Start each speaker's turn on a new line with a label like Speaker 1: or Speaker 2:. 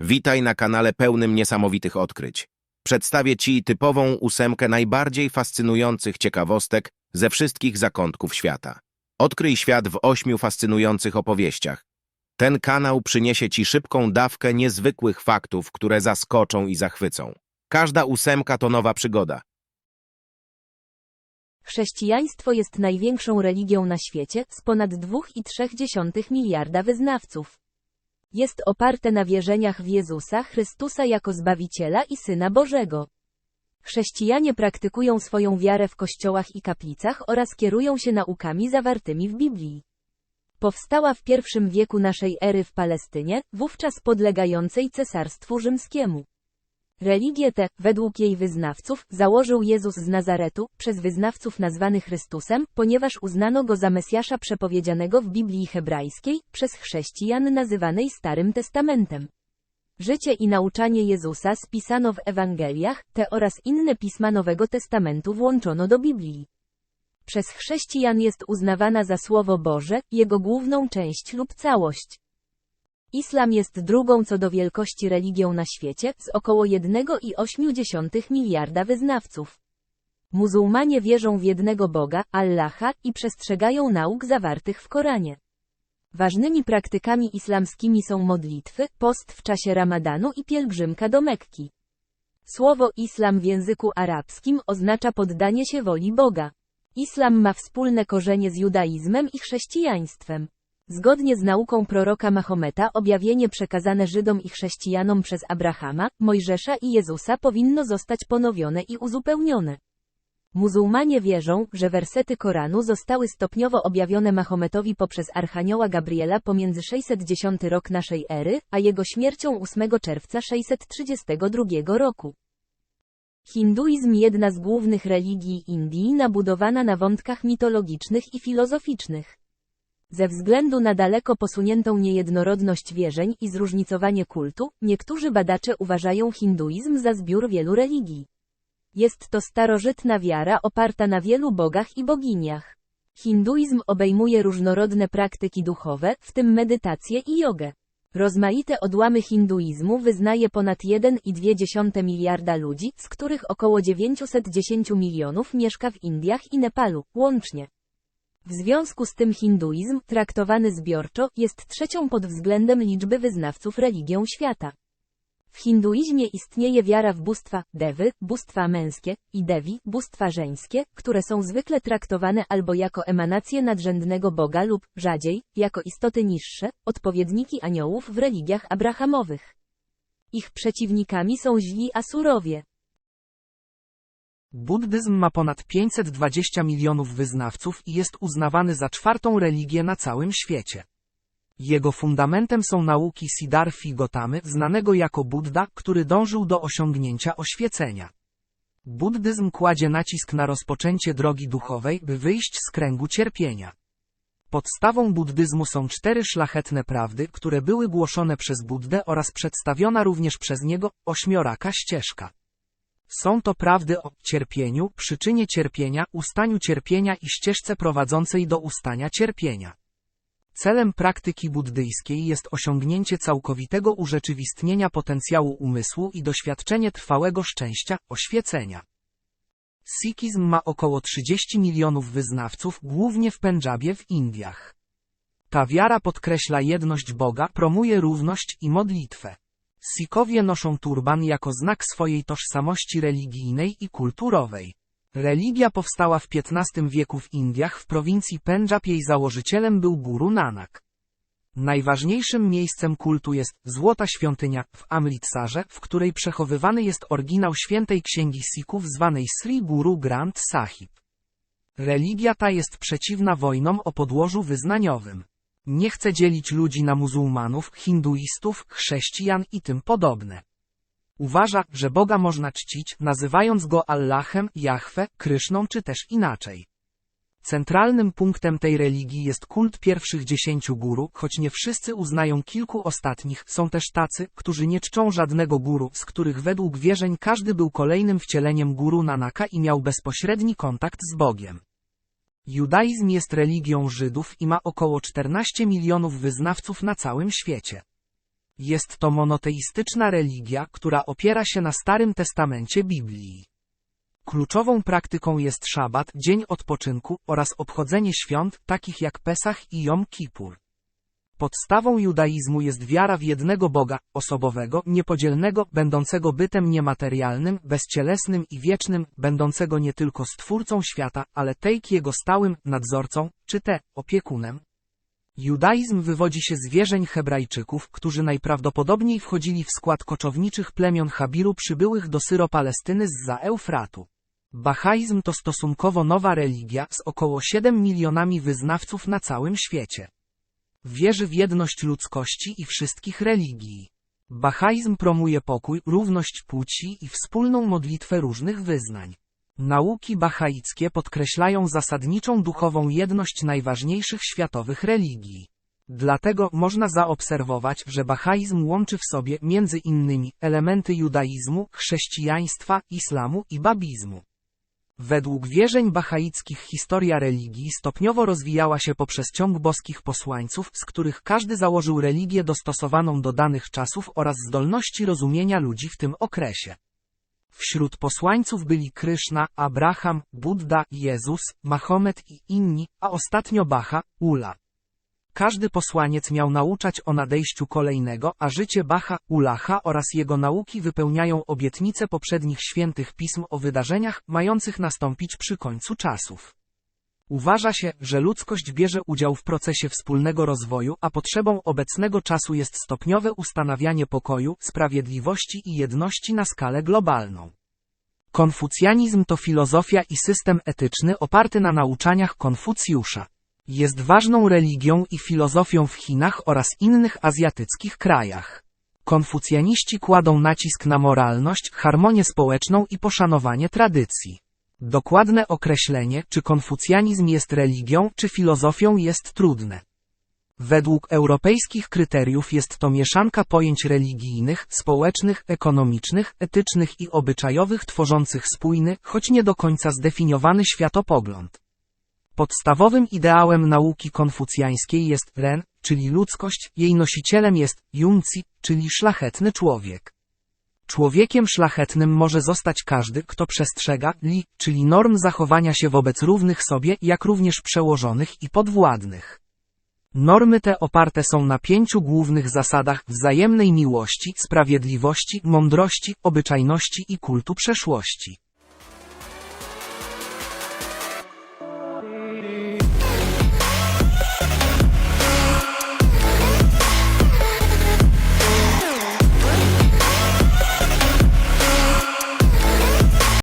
Speaker 1: Witaj na kanale pełnym niesamowitych odkryć. Przedstawię Ci typową ósemkę najbardziej fascynujących ciekawostek ze wszystkich zakątków świata. Odkryj świat w ośmiu fascynujących opowieściach. Ten kanał przyniesie Ci szybką dawkę niezwykłych faktów, które zaskoczą i zachwycą. Każda ósemka to nowa przygoda.
Speaker 2: Chrześcijaństwo jest największą religią na świecie, z ponad 2,3 miliarda wyznawców. Jest oparte na wierzeniach w Jezusa Chrystusa jako Zbawiciela i Syna Bożego. Chrześcijanie praktykują swoją wiarę w kościołach i kaplicach oraz kierują się naukami zawartymi w Biblii. Powstała w pierwszym wieku naszej ery w Palestynie, wówczas podlegającej Cesarstwu Rzymskiemu. Religię tę, według jej wyznawców, założył Jezus z Nazaretu, przez wyznawców nazwany Chrystusem, ponieważ uznano go za Mesjasza przepowiedzianego w Biblii hebrajskiej, przez chrześcijan nazywanej Starym Testamentem. Życie i nauczanie Jezusa spisano w Ewangeliach, te oraz inne pisma Nowego Testamentu włączono do Biblii. Przez chrześcijan jest uznawana za Słowo Boże, jego główną część lub całość. Islam jest drugą co do wielkości religią na świecie, z około 1,8 miliarda wyznawców. Muzułmanie wierzą w jednego Boga, Allaha, i przestrzegają nauk zawartych w Koranie. Ważnymi praktykami islamskimi są modlitwy, post w czasie ramadanu i pielgrzymka do Mekki. Słowo islam w języku arabskim oznacza poddanie się woli Boga. Islam ma wspólne korzenie z judaizmem i chrześcijaństwem. Zgodnie z nauką proroka Mahometa objawienie przekazane Żydom i chrześcijanom przez Abrahama, Mojżesza i Jezusa powinno zostać ponowione i uzupełnione. Muzułmanie wierzą, że wersety Koranu zostały stopniowo objawione Mahometowi poprzez Archanioła Gabriela pomiędzy 610 rok naszej ery, a jego śmiercią 8 czerwca 632 roku. Hinduizm jedna z głównych religii Indii nabudowana na wątkach mitologicznych i filozoficznych. Ze względu na daleko posuniętą niejednorodność wierzeń i zróżnicowanie kultu, niektórzy badacze uważają hinduizm za zbiór wielu religii. Jest to starożytna wiara oparta na wielu bogach i boginiach. Hinduizm obejmuje różnorodne praktyki duchowe, w tym medytację i jogę. Rozmaite odłamy hinduizmu wyznaje ponad 1,2 miliarda ludzi, z których około 910 milionów mieszka w Indiach i Nepalu, łącznie. W związku z tym hinduizm, traktowany zbiorczo, jest trzecią pod względem liczby wyznawców religią świata. W hinduizmie istnieje wiara w bóstwa, dewy, bóstwa męskie, i dewi, bóstwa żeńskie, które są zwykle traktowane albo jako emanacje nadrzędnego Boga lub, rzadziej, jako istoty niższe, odpowiedniki aniołów w religiach abrahamowych. Ich przeciwnikami są źli Asurowie.
Speaker 3: Buddyzm ma ponad 520 milionów wyznawców i jest uznawany za czwartą religię na całym świecie. Jego fundamentem są nauki Siddhartha Gautamy, znanego jako Buddha, który dążył do osiągnięcia oświecenia. Buddyzm kładzie nacisk na rozpoczęcie drogi duchowej, by wyjść z kręgu cierpienia. Podstawą buddyzmu są cztery szlachetne prawdy, które były głoszone przez Buddę oraz przedstawiona również przez niego, ośmioraka ścieżka. Są to prawdy o cierpieniu, przyczynie cierpienia, ustaniu cierpienia i ścieżce prowadzącej do ustania cierpienia. Celem praktyki buddyjskiej jest osiągnięcie całkowitego urzeczywistnienia potencjału umysłu i doświadczenie trwałego szczęścia, oświecenia. Sikizm ma około 30 milionów wyznawców, głównie w Pendżabie w Indiach. Ta wiara podkreśla jedność Boga, promuje równość i modlitwę. Sikowie noszą turban jako znak swojej tożsamości religijnej i kulturowej. Religia powstała w XV wieku w Indiach w prowincji Pendżab jej założycielem był Guru Nanak. Najważniejszym miejscem kultu jest Złota Świątynia w Amritsarze, w której przechowywany jest oryginał świętej księgi Sikhów zwanej Sri Guru Granth Sahib. Religia ta jest przeciwna wojnom o podłożu wyznaniowym. Nie chce dzielić ludzi na muzułmanów, hinduistów, chrześcijan i tym podobne. Uważa, że Boga można czcić, nazywając go Allahem, Jahwe, Kryszną czy też inaczej. Centralnym punktem tej religii jest kult pierwszych dziesięciu guru, choć nie wszyscy uznają kilku ostatnich, są też tacy, którzy nie czczą żadnego guru, z których według wierzeń każdy był kolejnym wcieleniem guru Nanaka i miał bezpośredni kontakt z Bogiem. Judaizm jest religią Żydów i ma około 14 milionów wyznawców na całym świecie. Jest to monoteistyczna religia, która opiera się na Starym Testamencie Biblii. Kluczową praktyką jest szabat, dzień odpoczynku, oraz obchodzenie świąt, takich jak Pesach i Jom Kippur. Podstawą judaizmu jest wiara w jednego Boga, osobowego, niepodzielnego, będącego bytem niematerialnym, bezcielesnym i wiecznym, będącego nie tylko stwórcą świata, ale tej jego stałym nadzorcą, czy te opiekunem. Judaizm wywodzi się z wierzeń Hebrajczyków, którzy najprawdopodobniej wchodzili w skład koczowniczych plemion Habiru przybyłych do Syro-Palestyny zza Eufratu. Bahaizm to stosunkowo nowa religia z około 7 milionami wyznawców na całym świecie. Wierzy w jedność ludzkości i wszystkich religii. Bahaizm promuje pokój, równość płci i wspólną modlitwę różnych wyznań. Nauki bahaickie podkreślają zasadniczą duchową jedność najważniejszych światowych religii. Dlatego można zaobserwować, że bahaizm łączy w sobie między innymi elementy judaizmu, chrześcijaństwa, islamu i babizmu. Według wierzeń bahaickich historia religii stopniowo rozwijała się poprzez ciąg boskich posłańców, z których każdy założył religię dostosowaną do danych czasów oraz zdolności rozumienia ludzi w tym okresie. Wśród posłańców byli Kryszna, Abraham, Buddha, Jezus, Mahomet i inni, a ostatnio Baha, Ula. Każdy posłaniec miał nauczać o nadejściu kolejnego, a życie Baha, Ulacha oraz jego nauki wypełniają obietnice poprzednich świętych pism o wydarzeniach mających nastąpić przy końcu czasów. Uważa się, że ludzkość bierze udział w procesie wspólnego rozwoju, a potrzebą obecnego czasu jest stopniowe ustanawianie pokoju, sprawiedliwości i jedności na skalę globalną. Konfucjanizm to filozofia i system etyczny oparty na nauczaniach Konfucjusza. Jest ważną religią i filozofią w Chinach oraz innych azjatyckich krajach. Konfucjaniści kładą nacisk na moralność, harmonię społeczną i poszanowanie tradycji. Dokładne określenie, czy konfucjanizm jest religią, czy filozofią jest trudne. Według europejskich kryteriów jest to mieszanka pojęć religijnych, społecznych, ekonomicznych, etycznych i obyczajowych tworzących spójny, choć nie do końca zdefiniowany światopogląd. Podstawowym ideałem nauki konfucjańskiej jest Ren, czyli ludzkość, jej nosicielem jest Junci, czyli szlachetny człowiek. Człowiekiem szlachetnym może zostać każdy, kto przestrzega li, czyli norm zachowania się wobec równych sobie, jak również przełożonych i podwładnych. Normy te oparte są na pięciu głównych zasadach wzajemnej miłości, sprawiedliwości, mądrości, obyczajności i kultu przeszłości.